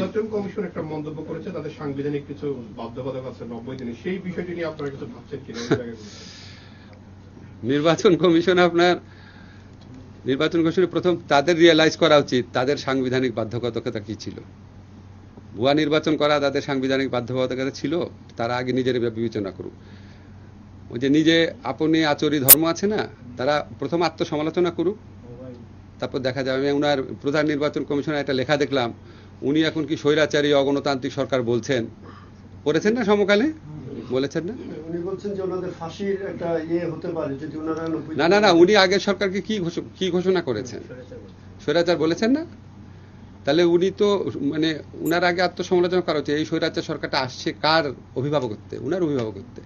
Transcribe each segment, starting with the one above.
নির্বাচন কমিশন একটা মন্তব্য করেছে তাদের সাংবিধানিক কিছু বাধ্যবাধকতা আছে নব্বই দিনে সেই বিষয়টি নিয়ে আপনারা কিছু ভাবছেন কিনা। নির্বাচন কমিশন আপনার নির্বাচন প্রথম তাদের রিয়েলাইজ করা উচিত তাদের সাংবিধানিক বাধ্যবাধকতা কি ছিল। ভুয়া নির্বাচন করা তাদের সাংবিধানিক বাধ্যবাধকতা ছিল তারা আগে নিজের বিবেচনা করুক। ওই যে নিজে আপনি আচরি ধর্ম আছে না তারা প্রথম আত্মসমালোচনা করুক। তারপর দেখা যাবে আমি ওনার প্রধান নির্বাচন কমিশনের একটা লেখা দেখলাম উনি এখন কি স্বৈরাচারী অগণতান্ত্রিক সরকার বলছেন? পড়েছেন না সমকালে? বলেছেন না? ইয়ে না না না উনি আগের সরকারকে কি কি ঘোষণা করেছেন? স্বৈরাচার বলেছেন না? তাহলে উনি তো মানে উনার আগে আত্মসমালোচনা করা হচ্ছে এই স্বৈরাচার সরকারটা আসছে কার অভিভাবকত্বে? উনার অভিভাবকত্বে।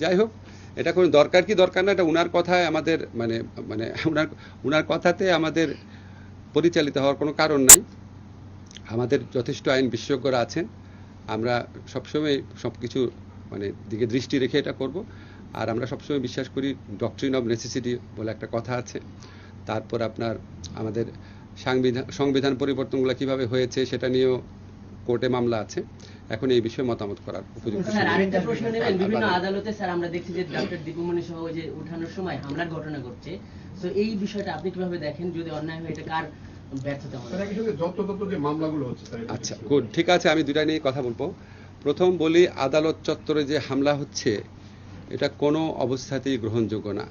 যাই হোক এটা কোনো দরকার কি দরকার না এটা উনার কথায় আমাদের মানে মানে উনার উনার কথাতে আমাদের পরিচালিত হওয়ার কোনো কারণ নাই। আমাদের যথেষ্ট আইন বিশেষজ্ঞরা আছেন। আমরা সবসময় সব কিছু মানে দিকে দৃষ্টি রেখে এটা করব। আর আমরা সবসময় বিশ্বাস করি ডক্ট্রিন অব নেসেসিটি বলে একটা কথা আছে। তারপর আপনার আমাদের সাংবিধান সংবিধান পরিবর্তনগুলো কীভাবে হয়েছে সেটা নিয়েও কোর্টে মামলা আছে। এখন এই বিষয়ে মতামত করার উপযুক্ত স্যার আরেকটা প্রশ্ন নেবেন। বিভিন্ন আদালতে স্যার আমরা দেখছি যে ডক্টর দীপুমণি সহ যে উঠানোর সময় হামলার ঘটনা ঘটছে। তো এই বিষয়টা আপনি কীভাবে দেখেন? যদি অন্যায় হয় এটা কার আচ্ছা গুড ঠিক আছে আমি দুটা নিয়ে কথা বলব। প্রথম বলি আদালত চত্বরে যে হামলা হচ্ছে এটা কোনো অবস্থাতেই গ্রহণযোগ্য না।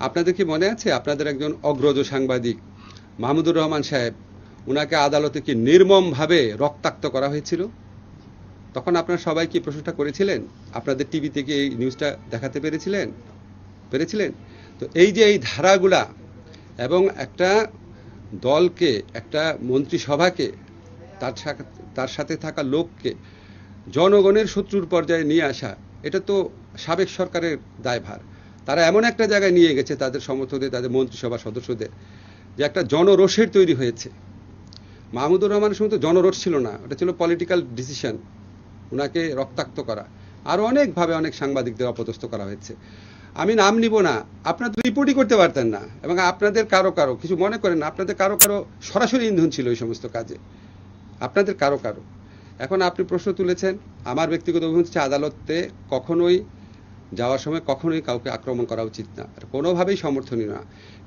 আপনাদের কি মনে আছে? আপনাদের একজন অগ্রজ সাংবাদিক মাহমুদুর রহমান সাহেব উনাকে আদালতে কি নির্মমভাবে রক্তাক্ত করা হয়েছিল? তখন আপনারা সবাই কি প্রশ্নটা করেছিলেন? আপনাদের টিভিতে কি এই নিউজটা দেখাতে পেরেছিলেন? পেরেছিলেন? তো এই যে এই ধারাগুলা এবং একটা দলকে, একটা মন্ত্রিসভাকে, তার তার সাথে থাকা লোককে জনগণের শত্রুর পর্যায়ে নিয়ে আসা, এটা তো সাবেক সরকারের দায়ভার। তারা এমন একটা জায়গায় নিয়ে গেছে তাদের সমর্থকদের, তাদের মন্ত্রিসভা সদস্যদের, যে একটা জনরোষের তৈরি হয়েছে। মাহমুদুর রহমানের সময় তো জনরোষ ছিল না, ওটা ছিল পলিটিক্যাল ডিসিশন ওনাকে রক্তাক্ত করা। আরও অনেকভাবে অনেক সাংবাদিকদের অপদস্থ করা হয়েছে। আমি নাম নিব না। আপনারা রিপোর্টই করতে পারতেন না। এবং আপনাদের কারও কারও, কিছু মনে করেন না, আপনাদের কারও কারও সরাসরি ইন্ধন ছিল এই সমস্ত কাজে। আপনাদের কারও কারও। এখন আপনি প্রশ্ন তুলেছেন, আমার ব্যক্তিগত অভিমত হচ্ছে আদালতে কখনোই যাওয়ার সময় কখনোই কাউকে আক্রমণ করা উচিত না। কোনোভাবেই সমর্থনীয় না।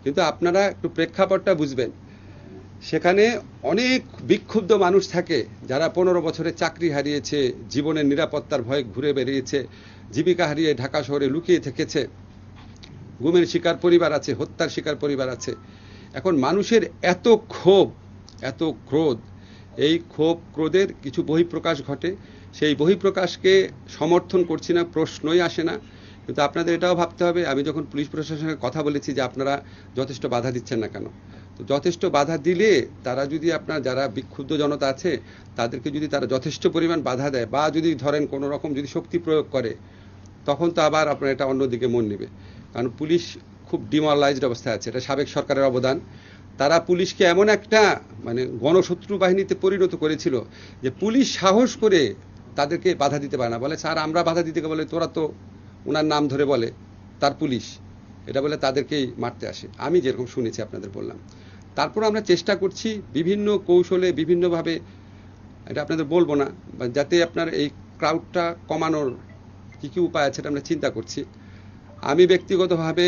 কিন্তু আপনারা একটু প্রেক্ষাপটটা বুঝবেন। সেখানে অনেক বিক্ষুব্ধ মানুষ থাকে যারা পনেরো বছরে চাকরি হারিয়েছে, জীবনের নিরাপত্তার ভয়ে ঘুরে বেরিয়েছে জীবিকা হারিয়ে ঢাকা শহরে লুকিয়ে থেকেছে। গুমের শিকার পরিবার আছে, হত্যার শিকার পরিবার আছে। এখন মানুষের এত ক্ষোভ, এত ক্রোধ, এই ক্ষোভ ক্রোধের কিছু বহিঃপ্রকাশ ঘটে। সেই বহিঃপ্রকাশকে সমর্থন করছি না, প্রশ্নই আসে না। কিন্তু আপনাদের এটাও ভাবতে হবে, আমি যখন পুলিশ প্রশাসনের কথা বলেছি যে আপনারা যথেষ্ট বাধা দিচ্ছেন না কেন? তো যথেষ্ট বাধা দিলে তারা যদি আপনার যারা বিক্ষুব্ধ জনতা আছে, তাদেরকে যদি তারা যথেষ্ট পরিমাণ বাধা দেয় বা যদি ধরেন কোনো রকম যদি শক্তি প্রয়োগ করে, তখন তো আবার আপনার এটা অন্যদিকে মন নেবে। কারণ পুলিশ খুব ডিমোরালাইজড অবস্থায় আছে, এটা সাবেক সরকারের অবদান। তারা পুলিশকে এমন একটা মানে গণশত্রু বাহিনীতে পরিণত করেছিল যে পুলিশ সাহস করে তাদেরকে বাধা দিতে পারে না। বলে, স্যার, আমরা বাধা দিতে বলে তোরা তো ওনার নাম ধরে বলে, তার পুলিশ। এটা বলে তাদেরকেই মারতে আসে। আমি যেরকম শুনেছি আপনাদের বললাম। তারপর আমরা চেষ্টা করছি বিভিন্ন কৌশলে, বিভিন্নভাবে, এটা আপনাদের বলব না যাতে আপনার এই ক্রাউডটা কমানোর কী কী উপায় আছে আমরা চিন্তা করছি। আমি ব্যক্তিগতভাবে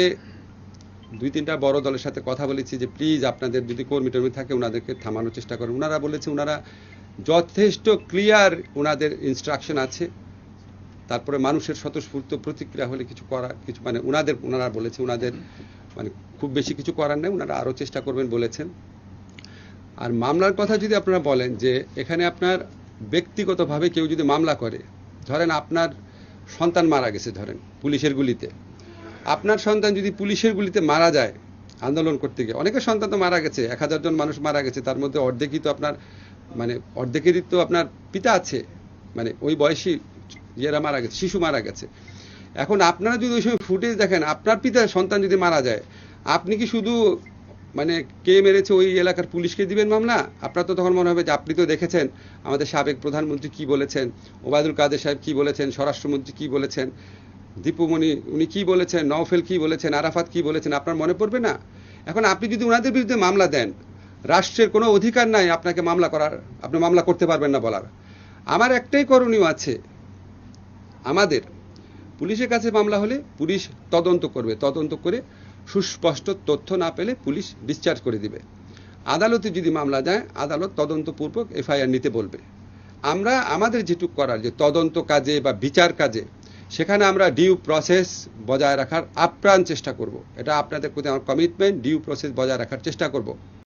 দুই তিনটা বড় দলের সাথে কথা বলেছি যে, প্লিজ আপনাদের যদি কর্মী টর্মী থাকে, ওনাদেরকে থামানোর চেষ্টা করেন। ওনারা বলেছে, ওনারা যথেষ্ট ক্লিয়ার ওনাদের ইনস্ট্রাকশন আছে। তারপরে মানুষের স্বতঃস্ফূর্ত প্রতিক্রিয়া হলে কিছু করার, কিছু মানে ওনাদের, ওনারা বলেছে, ওনাদের মানে খুব বেশি কিছু করার নেই ওনারা আরও চেষ্টা করবেন বলেছেন। আর মামলার কথা যদি আপনারা বলেন যে এখানে আপনার ব্যক্তিগতভাবে কেউ যদি মামলা করে, ধরেন আপনার সন্তান মারা গেছে, ধরেন পুলিশের গুলিতে। আপনার সন্তান যদি পুলিশের গুলিতে মারা যায় আন্দোলন করতে গিয়ে, অনেকের সন্তান তো মারা গেছে, এক হাজার জন মানুষ মারা গেছে, তার মধ্যে অর্ধেকই তো আপনার মানে অর্ধেকেরই তো আপনার পিতা আছে মানে ওই বয়সী ইয়েরা মারা গেছে, শিশু মারা গেছে। এখন আপনারা যদি ওই সময় ফুটেজ দেখেন, আপনার পিতার সন্তান যদি মারা যায় আপনি কি শুধু মানে কে মেরেছে ওই এলাকার পুলিশকে দিবেন মামলা? আপনার তো তখন মনে হবে যে আপনি তো দেখেছেন, আমাদের সাবেক প্রধানমন্ত্রী কি বলেছেন, ওবায়দুল কাদের সাহেব কি বলেছেন, স্বরাষ্ট্রমন্ত্রী কি বলেছেন, দীপুমণি, উনি কি বলেছেন, নওফেল কি বলেছেন, আরাফাত কি বলেছেন, আপনার মনে পড়বে না? এখন আপনি যদি ওনাদের বিরুদ্ধে মামলা দেন, রাষ্ট্রের কোনো অধিকার নাই আপনাকে মামলা করার, আপনি মামলা করতে পারবেন না বলার। আমার একটাই করণীয় আছে, আমাদের পুলিশের কাছে মামলা হলে পুলিশ তদন্ত করবে, তদন্ত করে সুস্পষ্ট তথ্য না পেলে পুলিশ ডিসচার্জ করে দিবে। আদালতে যদি মামলা যায়, আদালত তদন্তপূর্বক এফআইআর নিতে বলবে। আমরা আমাদের যেটুক করার যে তদন্ত কাজে বা বিচার কাজে, সেখানে আমরা ডিউ প্রসেস বজায় রাখার আপ্রাণ চেষ্টা করব। এটা আপনাদের প্রতি আমার কমিটমেন্ট ডিউ প্রসেস বজায় রাখার চেষ্টা করব।